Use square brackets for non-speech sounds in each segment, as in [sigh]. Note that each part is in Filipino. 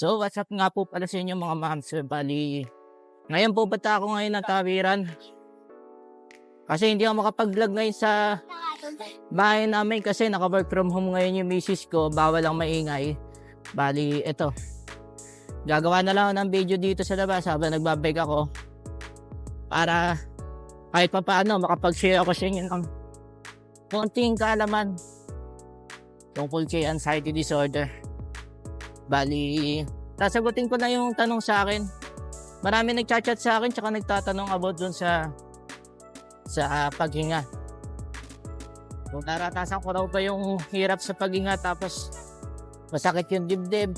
So, what's up nga po pala sa inyo mga ma'am sir? Bali, ngayon po bata ako ngayon ng tawiran. Kasi hindi ako makapag-vlog ngayon sa bahay namin kasi naka-work from home ngayon yung misis ko. Bawal ang maingay. Bali, eto. Gagawa na lang ng video dito sa labas habang nagbabike ako. Para kahit pa paano makapag-share ako sa inyo ng konting kaalaman tungkol kay anxiety disorder. Bali, sasagutin ko na yung tanong sa akin. Marami nagchat-chat sa akin tsaka nagtatanong about dun sa sa ah, paghinga. Kung naratasan ko raw ba yung hirap sa paghinga tapos masakit yung dibdib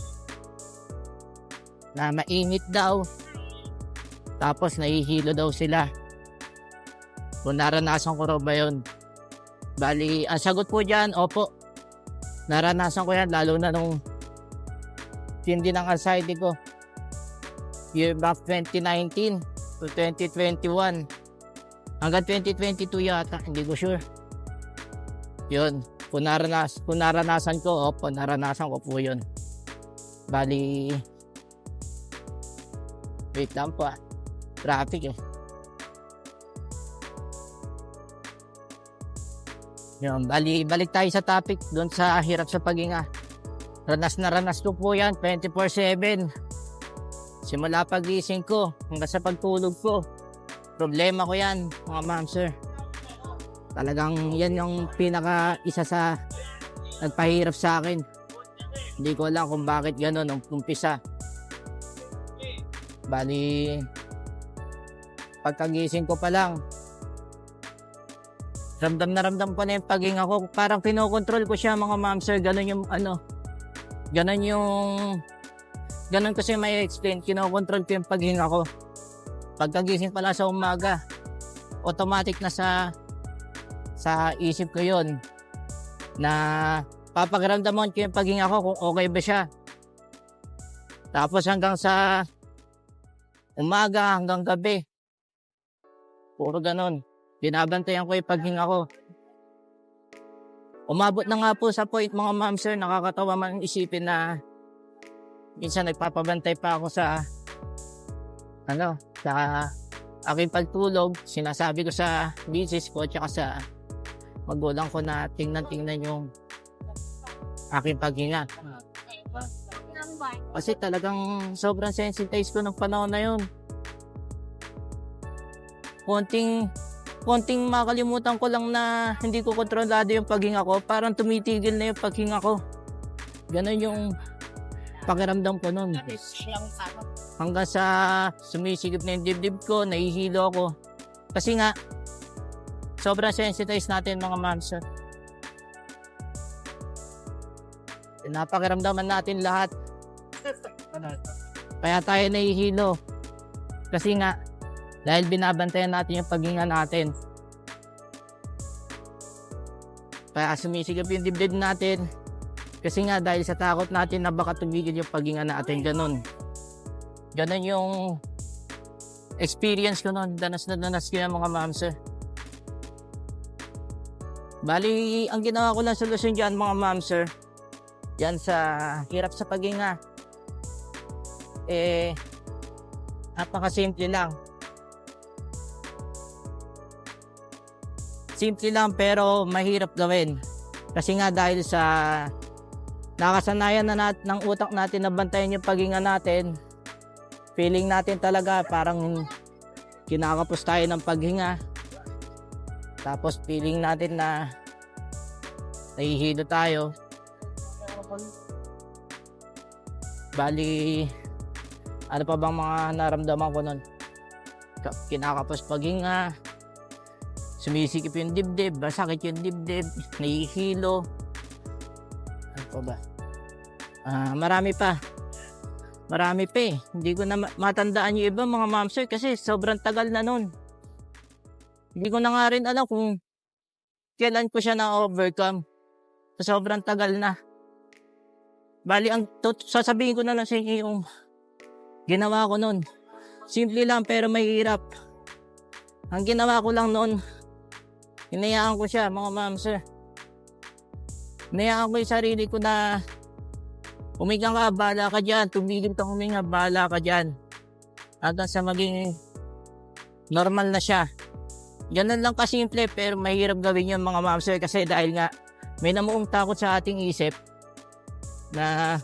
na mainit daw tapos nahihilo daw sila. Kung naranasan ko raw ba yun. Bali, ang sagot po dyan, opo. Naranasan ko yan lalo na nung tindi ng anxiety ko. Year back 2019 to 2021. Hanggang 2022 yata, hindi ko sure. Yun, kung, naranas, kung naranasan ko, opo, naranasan ko po yun. Bali, wait lang po ah. Traffic eh. Yun, bali, balik tayo sa topic doon sa hirap sa paghinga. Ranas na ranas ko po yan, 24-7. Simula pagising ko hanggang sa pagtulog ko. Problema ko yan, mga ma'am sir. Talagang yan yung pinaka isa sa nagpahirap sa akin. Hindi ko alam kung bakit gano'n nung umpisa. Bali, pagkagising ko pa lang, ramdam na ramdam ko na yung paghinga ko. Parang pinokontrol ko siya mga ma'am sir. Ganun yung ano, ganun yung, ganun kasi may explain. Kinokontrol ko yung paghinga ko. Pagkagising pala sa umaga, automatic na sa sa isip ko yon na papakiramdaman ko yung paghinga ko kung okay ba siya. Tapos hanggang sa umaga hanggang gabi, puro ganun. Binabantayan ko yung paghinga ko. Umabot na nga po sa point mga ma'am sir, nakakatawa man isipin na minsan nagpapabantay pa ako sa ano, sa aking pagtulog. Sinasabi ko sa business ko tsaka sa magulang ko na tingnan-tingnan yung aking paghinga. Kasi talagang sobrang sensitized ko ng panahon na yun. Konting konting makalimutan ko lang na hindi ko kontrolado yung paghinga ko, parang tumitigil na yung paghinga ko. Ganon yung pakiramdam ko nun. Hanggang sa sumisigip na yung dibdib ko, nahihilo ako. Kasi nga, sobrang sensitized natin mga moms. Napakiramdaman natin lahat. [laughs] Kaya tayo nahihilo. Kasi nga, dahil binabantayan natin yung paghinga natin. Kaya sumisigap yung dibdib natin. Kasi nga dahil sa takot natin na baka tumigil yung paghinga natin. Ganon. Ganon yung experience ko noon. Danas na danas ko yung mga ma'am sir. Bali, ang ginawa ko lang solusyon dyan mga ma'am sir. Yan sa hirap sa paghinga. Eh, napakasimple lang. Simple lang pero mahirap gawin. Kasi nga dahil sa nakasanayan na nat ng utak natin na bantayan yung paghinga natin, feeling natin talaga parang kinakapos tayo ng paghinga. Tapos feeling natin na nahihilo tayo. Bali, ano pa bang mga naramdaman ko nun? Kinakapos paghinga, sumisikip yung dibdib, masakit yung dibdib, nahihilo. Ano pa ba? Ah, marami pa. Marami pa eh. Hindi ko na ma- matandaan yung iba mga ma'am sir kasi sobrang tagal na nun. Hindi ko na nga rin alam kung kailan ko siya na-overcome. So, sobrang tagal na. Bali, ang tot- sasabihin ko na lang sa inyo yung ginawa ko nun. Simple lang pero mahirap. Ang ginawa ko lang noon, Hinayaan ko siya, mga ma'am sir. Hinayaan ko yung sarili ko na Huminga ka, bahala ka dyan. Tumigil ka huminga, bahala ka dyan. Hanggang sa maging normal na siya. Ganun lang kasimple pero mahirap gawin yun mga mamsir kasi dahil nga may namuong takot sa ating isip na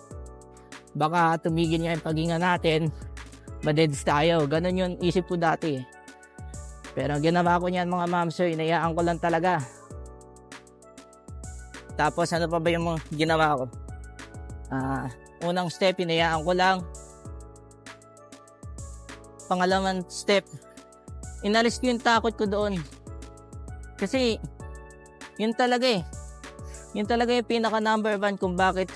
baka tumigil nga yung paghinga natin madeds tayo. Ganun yung isip ko dati. Pero ginawa ko niyan mga mamsir, inayaan ko lang talaga. Tapos ano pa ba yung mga ginawa ko? Ah, unang step, inayaan ko lang. Pangalawang step, inalis ko yung takot ko doon. Kasi, yun talaga eh. Yun talaga yung pinaka number one kung bakit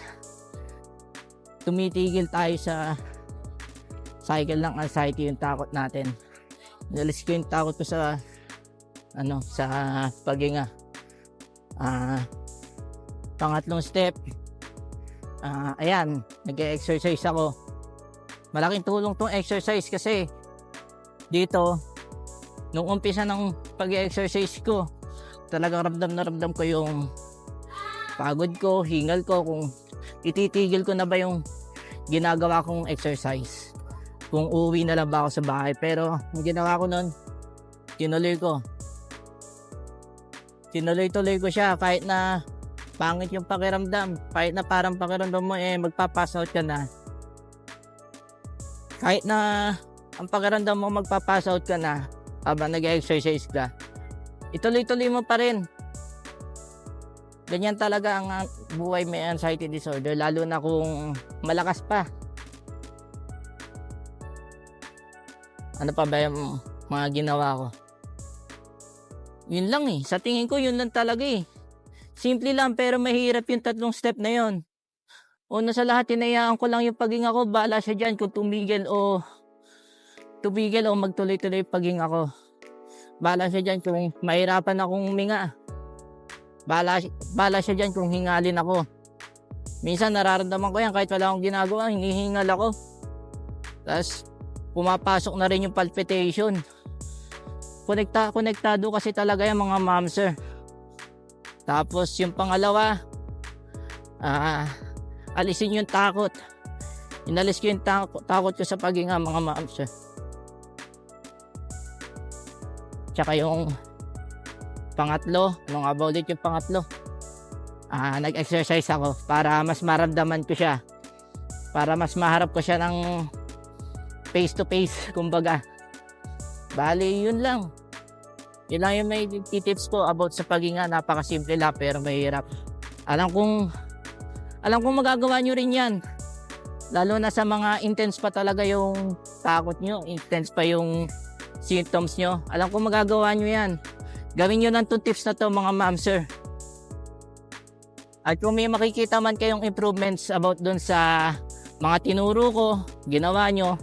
tumitigil tayo sa cycle ng anxiety yung takot natin. Inalis ko yung takot ko sa ano, sa paghinga. Ah, pangatlong step, ah, ayan, nag-exercise ako. Malaking tulong tong exercise kasi dito, nung umpisa ng pag-exercise ko, talagang ramdam na ramdam ko yung pagod ko, hingal ko, kung ititigil ko na ba yung ginagawa kong exercise. Kung uwi na lang ba ako sa bahay. Pero, ang ginawa ko nun, tinuloy ko. Tinuloy-tuloy ko siya kahit na pangit yung pakiramdam. Kahit na parang pakiramdam mo eh magpapass out ka na. Kahit na ang pakiramdam mo magpapass out ka na habang nag-exercise ka. Ituloy-tuloy mo pa rin. Ganyan talaga ang ah, buhay may anxiety disorder lalo na kung malakas pa. Ano pa ba yung mga ginawa ko? Yun lang eh. Sa tingin ko yun lang talaga eh. Simple lang pero mahirap yung tatlong step na yun. Una sa lahat, tinayaan ko lang yung paghinga ko. Bahala siya dyan kung tumigil o tumigil o magtuloy-tuloy paghinga ko. Bahala siya dyan kung mahirapan akong huminga. Bahala, bahala siya dyan kung hingalin ako. Minsan nararamdaman ko yan kahit wala akong ginagawa, hinihingal ako. Tapos pumapasok na rin yung palpitation. Konekta, konektado kasi talaga yung mga mamser. Tapos yung pangalawa, ah, alisin yung takot. Inalis ko yung takot, takot ko sa paghinga mga mamser. Tsaka yung pangatlo, nga ba ulit yung pangatlo? Ah, nag-exercise ako para mas maramdaman ko siya. Para mas maharap ko siya ng face to face, kumbaga. Bali, yun lang. Yun lang yung may tips ko about sa paghinga. Napakasimple lang pero mahirap. Alam kong alam kong magagawa nyo rin yan. Lalo na sa mga intense pa talaga yung takot nyo. Intense pa yung symptoms nyo. Alam kong magagawa nyo yan. Gawin nyo lang itong tips na to mga ma'am sir. At kung may makikita man kayong improvements about dun sa mga tinuro ko, ginawa nyo,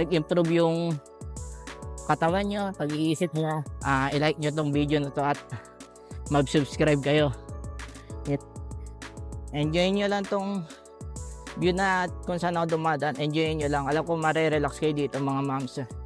nag-improve yung katawan nyo, pag-iisip nyo, ah i-like nyo tong video na to at [laughs] mag-subscribe kayo. It, enjoy nyo lang tong view na kung saan ako dumadaan, enjoy nyo lang. Alam ko mare-relax kayo dito mga moms.